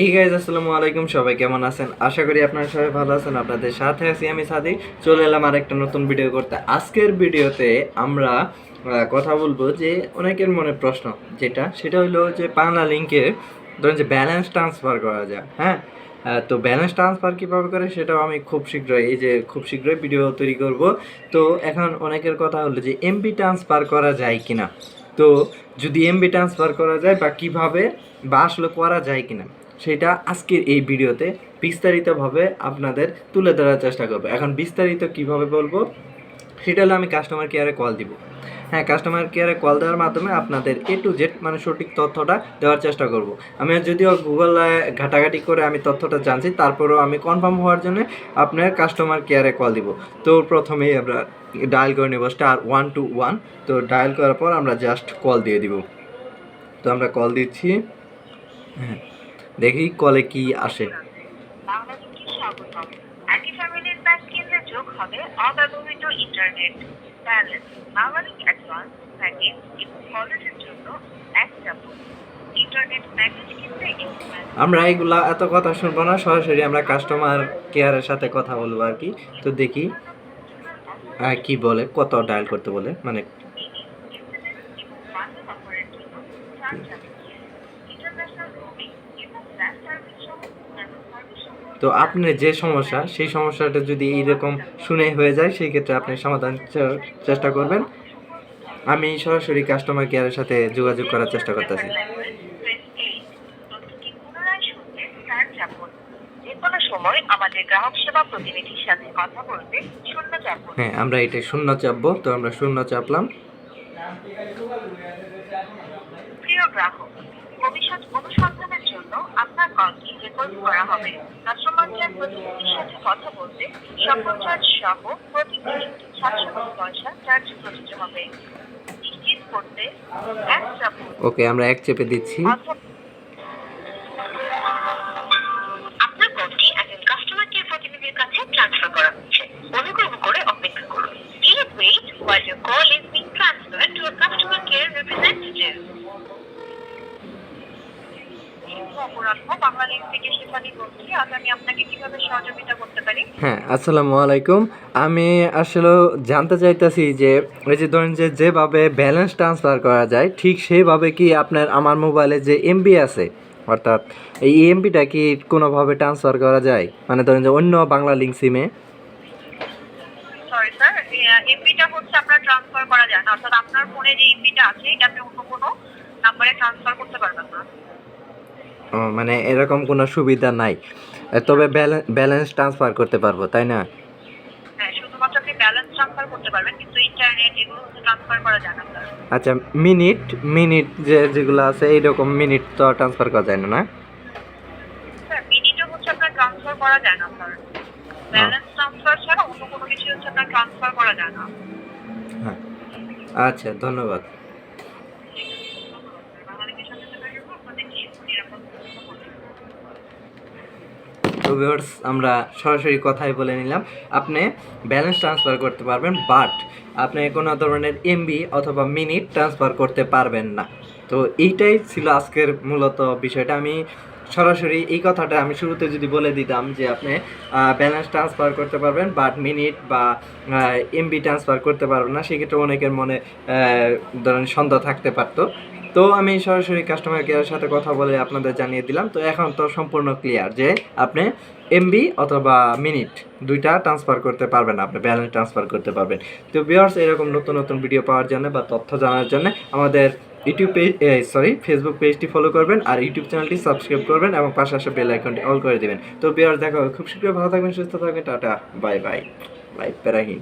হি guys আসসালামু আলাইকুম। সবাই কেমন আছেন? আশা করি আপনারা সবাই ভালো আছেন। আপনাদের সাথে আছি আমি সাদি চলে এলাম আর একটা নতুন ভিডিও করতে। আজকের ভিডিওতে আমরা কথা বলব যে অনেকের মনে প্রশ্ন যেটা, সেটা হলো যে বাংলা লিঙ্কে ধরেন যে ব্যালেন্স ট্রান্সফার করা যায়। হ্যাঁ? তো ব্যালেন্স ট্রান্সফার কীভাবে করে সেটাও আমি খুব শীঘ্রই, এই যে খুব শীঘ্রই ভিডিও তৈরি করব। তো এখন অনেকের কথা হলো যে এমবি ট্রান্সফার করা যায় কিনা? তো যদি এমবি ট্রান্সফার করা যায় বা কীভাবে বা আসলে করা যায় কিনা? সেটা আজকের এই ভিডিওতে বিস্তারিতভাবে আপনাদের তুলে ধরার চেষ্টা করব। এখন বিস্তারিত কীভাবে বলব? সেটা হলো আমি কাস্টমার কেয়ারে কল দিব। হ্যাঁ কাস্টমার কেয়ারে কল দেওয়ার মাধ্যমে আপনাদের এ টু জেড মানে সঠিক তথ্যটা দেওয়ার চেষ্টা করব। আমি যদিও গুগলে ঘাটাঘাটি করে আমি তথ্যটা জানছি, তারপরেও আমি কনফার্ম হওয়ার জন্য আপনার কাস্টমার কেয়ারে কল দিব। তো প্রথমেই আমরা ডায়াল করে নেব স্টার ওয়ান টু ওয়ান তো ডায়াল করার পর আমরা জাস্ট কল দিয়ে দিব। তো আমরা কল দিচ্ছি। হ্যাঁ। দেখি কলে কি আসে। একই ফ্যামিলির প্যাক কেন্দ্রে যোগ হবে অব্যবহৃত internet balance Bangladesh advance package এবং কলেজের জন্য এক ইন্টারনেট প্যাকেজ কিনতে আমরা এইগুলা এত কথা শুনব না সরাসরি আমরা কাস্টমার কেয়ারের সাথে কথা বলব আর কি। তো দেখি কি বলে কত ডায়াল করতে বলে মানে এবং বাংলা অপারের জন্য চার যাব ইন্টারন্যাশনাল রোমিং এবং ফ্ল্যাশ সার্ভিস সহ অন্যান্য সার্ভিস সহ তো আপনার যে সমস্যা সেই সমস্যাটা যদি এইরকম শুনে হয়ে যায় সেই ক্ষেত্রে আপনি সমাধান চেষ্টা করবেন। আমি সরাসরি কাস্টমার কেয়ারের সাথে যোগাযোগ করার চেষ্টা করতেছি। তথ্যটি পুনরায় শুনতে স্টার চাপুন যে কোনো সময় আমাদের গ্রাহক সেবা প্রতিনিধির সাথে কথা বলতে শূন্য চাপুন হ্যাঁ আমরা এটা শূন্য চাপবো তো আমরা শূন্য চাপলাম। প্রিয় গ্রাহক ভবিষ্যৎ অনুসন্ধানের জন্য আপনার কলটি রেকর্ড করা হবে। কাস্টমার কেয়ার প্রতিনিধির সাথে কথা বলতে সম্প্রচার সহ প্রতি মিনিট সাতশো পয়সা চার্জ প্রযোজ্য হবে। নিশ্চিত করতে এক চাপ ওকে আমরা এক চেপে দিচ্ছি। অপরাধ বাংলাদেশ থেকে শেফালি বলছি। আজ আমি আপনাকে কীভাবে সহযোগিতা করতে পারি? হ্যাঁ আসসালামু আলাইকুম। আমি আসলে জানতে চাইতেছি যে ওই যে ধরেন যে যেভাবে ব্যালেন্স ট্রান্সফার করা যায় ঠিক সেইভাবে কি আপনার আমার মোবাইলে যে এমবি আছে অর্থাৎ এই এমবিটা কি কোনোভাবে ট্রান্সফার করা যায়? মানে ধরেন যে অন্য বাংলা লিঙ্ক সিমে সরি স্যার এমপিটা হচ্ছে আপনার ট্রান্সফার করা যায় না অর্থাৎ আপনার ফোনে যে এমপিটা আছে এটা আপনি অন্য কোনো নাম্বারে ট্রান্সফার করতে পারবেন না। মানে এরকম কোনো সুবিধা নাই। তবে ব্যালেন্স ট্রান্সফার করতে পারব তাই না? হ্যাঁ শুধুমাত্র আপনি ব্যালেন্স ট্রান্সফার করতে পারবেন কিন্তু ইন্টারনেট এগুলো ট্রান্সফার করা যায় না আচ্ছা মিনিট মিনিট যে যেগুলো আছে এইরকম মিনিট তো ট্রান্সফার করা যায় না না? মিনিটও হচ্ছে আপনার ট্রান্সফার করা যায় না স্যার ব্যালেন্স ট্রান্সফার ছাড়া অন্য কোনো কিছু হচ্ছে আপনার ট্রান্সফার করা যায় না। হ্যাঁ। আচ্ছা ধন্যবাদ বাংলাদেশের সাথে যোগাযোগ করুন, আপনাদের নিরাপদ তো ভিউয়ার্স আমরা সরাসরি কথাই বলে নিলাম। আপনি ব্যালেন্স ট্রান্সফার করতে পারবেন বাট আপনি কোনো ধরনের এমবি অথবা মিনিট ট্রান্সফার করতে পারবেন না। তো এইটাই ছিল আজকের মূলত বিষয়টা। আমি সরাসরি এই কথাটা আমি শুরুতে যদি বলে দিতাম যে আপনি ব্যালেন্স ট্রান্সফার করতে পারবেন বাট মিনিট বা এমবি ট্রান্সফার করতে পারবেন না, সেক্ষেত্রে অনেকের মনে ধরেন সন্দেহ থাকতে পারতো। তো আমি সরাসরি কাস্টমার কেয়ারের সাথে কথা বলে আপনাদের জানিয়ে দিলাম। তো এখন তো সম্পূর্ণ ক্লিয়ার যে আপনি এমবি অথবা মিনিট দুইটা ট্রান্সফার করতে পারবেন, আপনি ব্যালেন্স ট্রান্সফার করতে পারবেন। তো ভিউয়ার্স এরকম নতুন নতুন ভিডিও পাওয়ার জন্য বা তথ্য জানার জন্য আমাদের ইউটিউব পেজ সরি ফেসবুক পেজটি ফলো করবেন আর ইউটিউব চ্যানেলটি সাবস্ক্রাইব করবেন এবং পাশে আসা বেল আইকনটি অল করে দিবেন। তো ভিউয়ার্স দেখা খুব শীঘ্রই ভালো থাকবেন, সুস্থ থাকবেন, টাটা বাই বাই বাই প্যারাহিন